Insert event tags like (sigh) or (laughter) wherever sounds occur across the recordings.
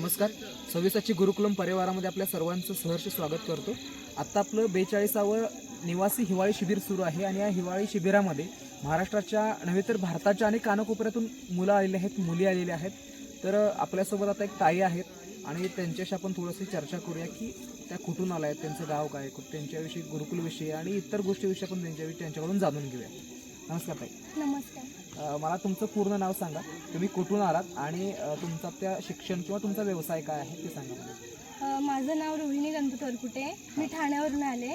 नमस्कार. सव्वीसाची गुरुकुलम परिवारामध्ये आपल्या सर्वांचं सहर्ष स्वागत करतो. आत्ता आपलं बेचाळीसावं निवासी हिवाळी शिबिर सुरू आहे आणि या हिवाळी शिबिरामध्ये महाराष्ट्राच्या नव्हे तर भारताच्या अनेक कानाकोपऱ्यातून मुलं आलेली आहेत मुली आलेल्या आहेत. तर आपल्यासोबत आता एक ताई आहेत आणि त्यांच्याशी आपण थोडंसं चर्चा करूया की त्या कुठून आल्या आहेत त्यांचं गाव काय त्यांच्याविषयी गुरुकुलविषयी आणि इतर गोष्टीविषयी आपण त्यांच्याविषयी त्यांच्याकडून जाणून घेऊया. नमस्कार ताई. नमस्कार. मला तुमचं पूर्ण नाव सांगा. तुम्ही कुठून आलात आणि तुमचा त्या शिक्षण किंवा तुमचा व्यवसाय काय आहे ते सांगा मला. माझं नाव रोहिणी गणपत वरकुटे मी ठाण्यावरून आले.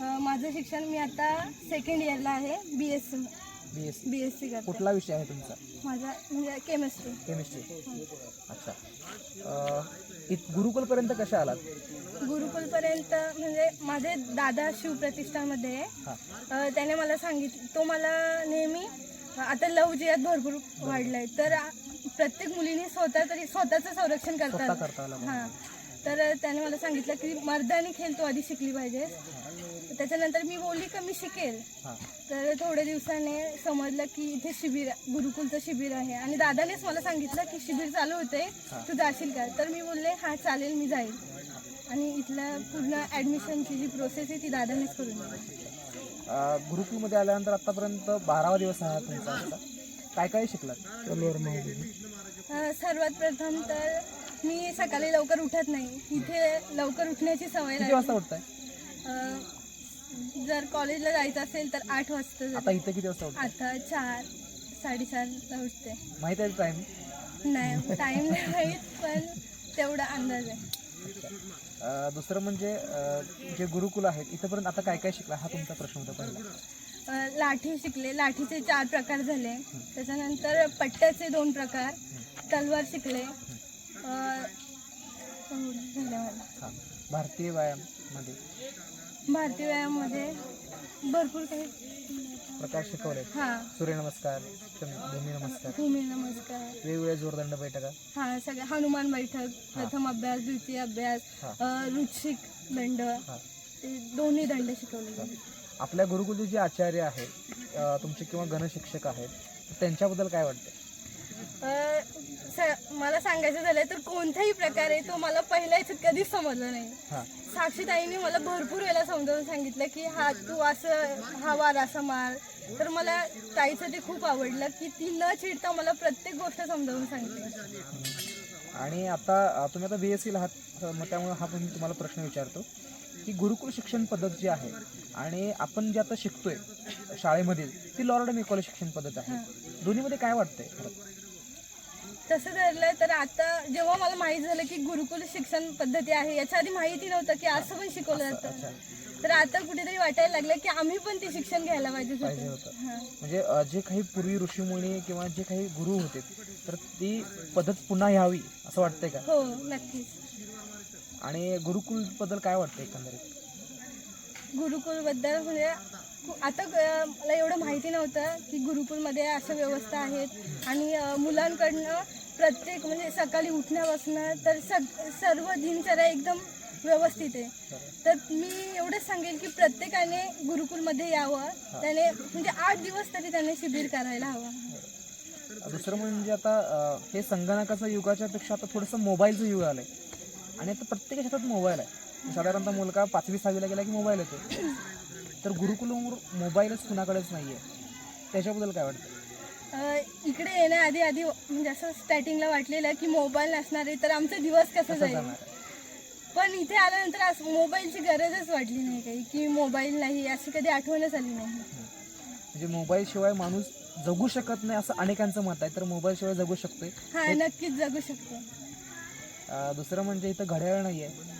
माझं शिक्षण मी आता सेकंड इयरला आहे B S C B S B S C कुठला विषय आहे तुमचा? माझा म्हणजे केमिस्ट्री केमिस्ट्री अच्छा. गुरुकुलपर्यंत कशा आलात? गुरुकुलपर्यंत म्हणजे माझे दादा शिवप्रतिष्ठामध्ये त्याने मला सांगितलं तो मला नेहमी आता लव जियात भरपूर वाढलाय. तर प्रत्येक मुलीने स्वतः तरी स्वतःचं संरक्षण स्वतः करतात करता आला मला. हां. तर त्याने मला सांगितलं की मर्दानी खेळ तू आधी शिकली पाहिजे त्याच्यानंतर मी बोलली का मी शिकेल. हां. तर थोड्या दिवसाने समजलं की इथे शिबिर गुरुकुलचं शिबिर आहे. आणि दादानेच मला सांगितलं की शिबिर चालू होते तू जाशील का? तर मी बोलले हां चालेल मी जाईल. आणि इथलं पूर्ण ॲडमिशनची जी प्रोसेस आहे ती दादानेच करून दिली. गुरुकुलमध्ये आल्यानंतर आतापर्यंत बारावा दिवस आहे हा तुमचा. काय काय शिकलात? सर्वात प्रथम तर मी सकाळी लवकर उठत नाही. इथे लवकर उठण्याची सवय किती लागली. वाजता उठताय? अं, जर कॉलेजला जायचं असेल तर आठ वाजता आता जाते. इथे किती वाजता उठताय? आता चार साडेचारला उठते. माहीत आहे टाइम नाही टाइम नाही माहीत पण तेवढा अंदाज आहे. दुसरं म्हणजे जे गुरुकुल आहेत इथंपर्यंत आता काय काय शिकला? हा तुमचा प्रश्न होता पहिला. लाठी शिकले. लाठीचे चार प्रकार झाले. त्याच्यानंतर पट्ट्याचे दोन प्रकार. तलवार शिकले. भारतीय व्यायाममध्ये. भारतीय व्यायाममध्ये भरपूर काही प्रकार शिकवले. हां. सूर्यनमस्कार भूमी नमस्कार. भूमी नमस्कार. वेगवेगळ्या जोरदंड बैठका. हां सगळे हनुमान बैठक प्रथम अभ्यास द्वितीय अभ्यास रुचिक दंड ते दोन्ही दंड शिकवले गेले. आपल्या गुरुकुलचे जे आचार्य आहेत अ, तुमचे किंवा गणशिक्षक आहेत त्यांच्याबद्दल काय वाटतं मला सांगायचं झालं तर कोणत्याही प्रकारे तो मला पहिल्या याच्यात कधीच समजला नाही. साक्षीताईंनी मला भरपूर वेळा समजावून सांगितलं की हा तू असं हा वार असा मार. तर मला ताईचं ते खूप आवडलं की ती न चिडता मला प्रत्येक गोष्ट समजावून सांगते. आणि आता तुम्ही आता बी एस सीला आहात मग त्यामुळे हा पण मी तुम्हाला प्रश्न विचारतो की गुरुकुल शिक्षण पद्धत जी आहे आणि आपण जे आता शिकतोय शाळेमधील ती लॉर्ड मेकॉले शिक्षण पद्धत आहे. दोन्हीमध्ये काय वाटतंय? खरं? तसं धरलं तर आता जेव्हा मला माहीत झालं की गुरुकुल शिक्षण पद्धती आहे याच्या आधी माहिती नव्हतं की असं पण शिकवलं जातं. तर आता कुठेतरी वाटायला लागलं की आम्ही पण ते शिक्षण घ्यायला पाहिजे पाहिजे होतं. म्हणजे अ, जे काही पूर्वी ऋषीमुनी किंवा जे काही गुरु होते तर ती पद्धत पुन्हा यावी असं वाटतंय का? हो नक्कीच. आणि गुरुकुलबद्दल काय वाटतं एकंदरीत? गुरुकुलबद्दल म्हणजे आता मला एवढं माहिती नव्हतं की गुरुकुलमध्ये अशा व्यवस्था आहेत. आणि मुलांकडनं प्रत्येक म्हणजे सकाळी उठण्यापासून तर सग सर्व दिनचर्या एकदम व्यवस्थित आहे. तर मी एवढंच सांगेल की प्रत्येकाने गुरुकुलमध्ये यावं. त्याने म्हणजे आठ दिवस तरी त्याने शिबिर करायला हवं. दुसरं म्हणजे आता हे संगणकाचं युगाच्या पेक्षा आता थोडंसं मोबाईलचं युग आलं आहे आणि आता प्रत्येक हातात मोबाईल आहे. साधारणतः मुलगा पाचवी सहावीला गेला की मोबाईल येतो. तर गुरुकुलवर मोबाईलच कुणाकडेच नाही आहे त्याच्याबद्दल काय वाटतं? अं, इकडे येण्याआधी आधी म्हणजे असं स्टार्टिंगला वाटलेलं की मोबाईल नसणार आहे तर आमचा दिवस कसा कसं जाईल? जाणार? आहे? पण इथे आल्यानंतर असं मोबाईलची गरजच वाटली नाही काही की मोबाईल नाही अशी कधी आठवणच आली नाही. म्हणजे मोबाईल शिवाय माणूस जगू शकत नाही असं अनेकांचं मत आहे तर मोबाईल शिवाय जगू शकतोय. हा नक्कीच जगू शकतो. अ, दुसरं म्हणजे इथं घड्याळ नाही आहे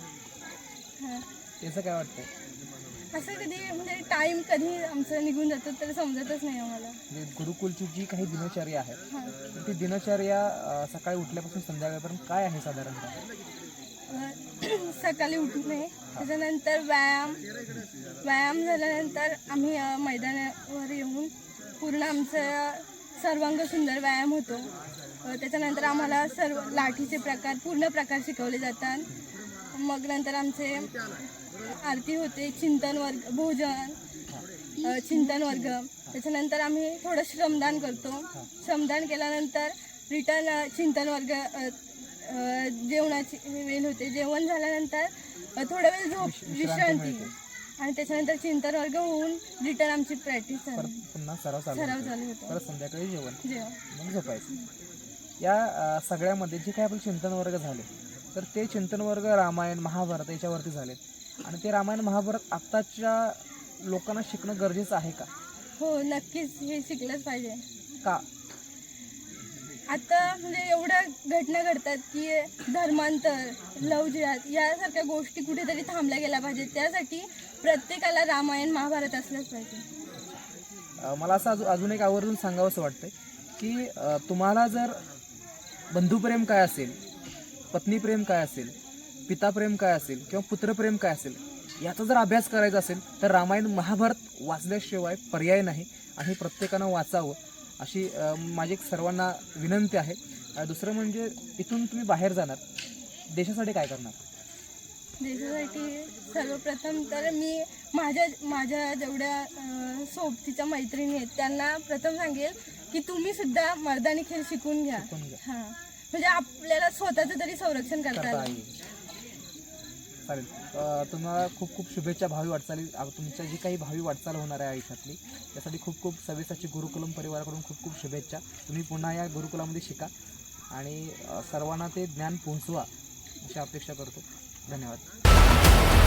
त्याचं काय वाटतंय? असं कधी म्हणजे टाइम कधी आमचं निघून जातो तर समजतच नाही आम्हाला. म्हणजे गुरुकुलची जी काही दिनचर्या आहे हा. ती दिनचर्या अ, सकाळी उठल्यापासून संध्याकाळपर्यंत काय आहे साधारणतः? अं, (clears throat) सकाळी उठणे त्याच्यानंतर व्यायाम. व्यायाम झाल्यानंतर आम्ही अं, मैदानावर येऊन पूर्ण आमचं सर्वांग सुंदर व्यायाम होतो. अं, त्याच्यानंतर आम्हाला सर्व लाठीचे प्रकार पूर्ण प्रकार शिकवले जातात. मग नंतर आमचे आरती होते चिंतन वर्ग भोजन चिंतन वर्ग. त्याच्यानंतर आम्ही थोडं श्रमदान करतो. श्रमदान केल्यानंतर रिटर्न चिंतन वर्ग जेवणाची वेळ होते. जेवण झाल्यानंतर थोडा वेळ झोप विश- विश्रांती. आणि त्याच्यानंतर चिंतन वर्ग होऊन रिटर्न आमची प्रॅक्टिस पुन्हा सराव चालू सराव. चालू होतो. परत संध्याकाळी जेवण. जेवण. मग झोपायचं. या सगळ्यामध्ये जे काही आपले चिंतन वर्ग झाले तर ते चिंतन वर्ग रामायण महाभारत याच्यावरती झाले आणि ते रामायण महाभारत आत्ताच्या लोकांना शिकणं गरजेचं आहे का? हो नक्कीच. हे शिकलंच पाहिजे. का? आता म्हणजे एवढ्या घटना घडतात की धर्मांतर लव जिहाद यासारख्या गोष्टी कुठेतरी थांबल्या गेल्या पाहिजेत. त्यासाठी प्रत्येकाला रामायण महाभारत असलंच पाहिजे. अ, मला असं अजून अजून एक आवर्जून सांगावंसं वाटतंय की अ, तुम्हाला जर बंधुप्रेम काय असेल पत्नीप्रेम काय असेल पिताप्रेम काय असेल किंवा पुत्रप्रेम काय असेल याचा जर अभ्यास करायचा असेल तर रामायण महाभारत वाचल्याशिवाय पर्याय नाही आणि प्रत्येकानं वाचावं अशी माझी एक सर्वांना विनंती आहे. दुसरं म्हणजे इथून तुम्ही बाहेर जाणार. देशासाठी काय करणार? देशासाठी सर्वप्रथम तर मी माझ्या माझ्या जेवढ्या सोबतीच्या मैत्रिणी आहेत त्यांना प्रथम सांगेल की तुम्ही सुद्धा मर्दानी खेळ शिकून घ्या. शिकून घ्या. हां. म्हणजे आपल्याला स्वतःचं तरी संरक्षण करता करता आलं. येईल. चालेल. अ, तुम्हाला खूप खूप शुभेच्छा भावी वाटचाली आ- तुमच्या जी काही भावी वाटचाल होणार आहे आयुष्यातली त्यासाठी खूप खूप सव्वीसाची गुरुकुलम परिवाराकडून खूप खूप शुभेच्छा. तुम्ही पुन्हा या गुरुकुलामध्ये शिका आणि अ, सर्वांना ते ज्ञान पोहोचवा अशी अपेक्षा करतो. धन्यवाद.